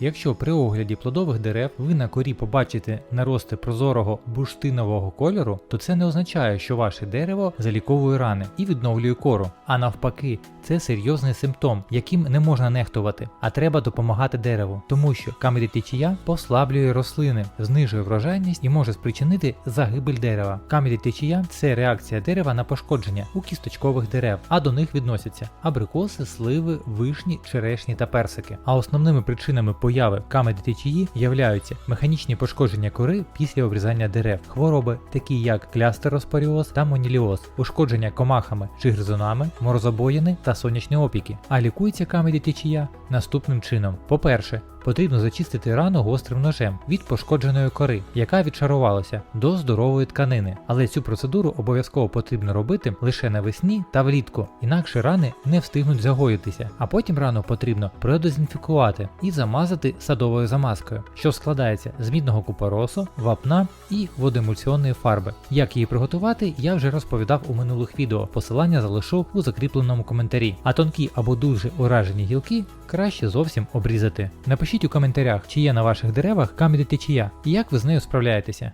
Якщо при огляді плодових дерев ви на корі побачите нарости прозорого бурштинового кольору, то це не означає, що ваше дерево заліковує рани і відновлює кору. А навпаки, це серйозний симптом, яким не можна нехтувати, а треба допомагати дереву, тому що камері течія послаблює рослини, знижує врожайність і може спричинити загибель дерева. Камері течія це реакція дерева на пошкодження у кісточкових дерев, а до них відносяться абрикоси, сливи, вишні, черешні та персики. А основними причинами появи камеді течії являються механічні пошкодження кори після обрізання дерев, хвороби, такі як клястероспоріоз та моніліоз, ушкодження комахами чи гризунами, морозобоїни та сонячні опіки. А лікується камеді течія наступним чином: по-перше, Потрібно зачистити рану гострим ножем від пошкодженої кори, яка відшарувалася до здорової тканини. Але цю процедуру обов'язково потрібно робити лише навесні та влітку, інакше рани не встигнуть загоїтися. А потім рану потрібно продезінфікувати і замазати садовою замазкою, що складається з мідного купоросу, вапна і водоемульсіонної фарби. Як її приготувати, я вже розповідав у минулих відео. Посилання залишу у закріпленому коментарі. А тонкі або дуже уражені гілки краще зовсім обрізати. Напишіть у коментарях, чи є на ваших деревах камінь течія і як ви з нею справляєтеся.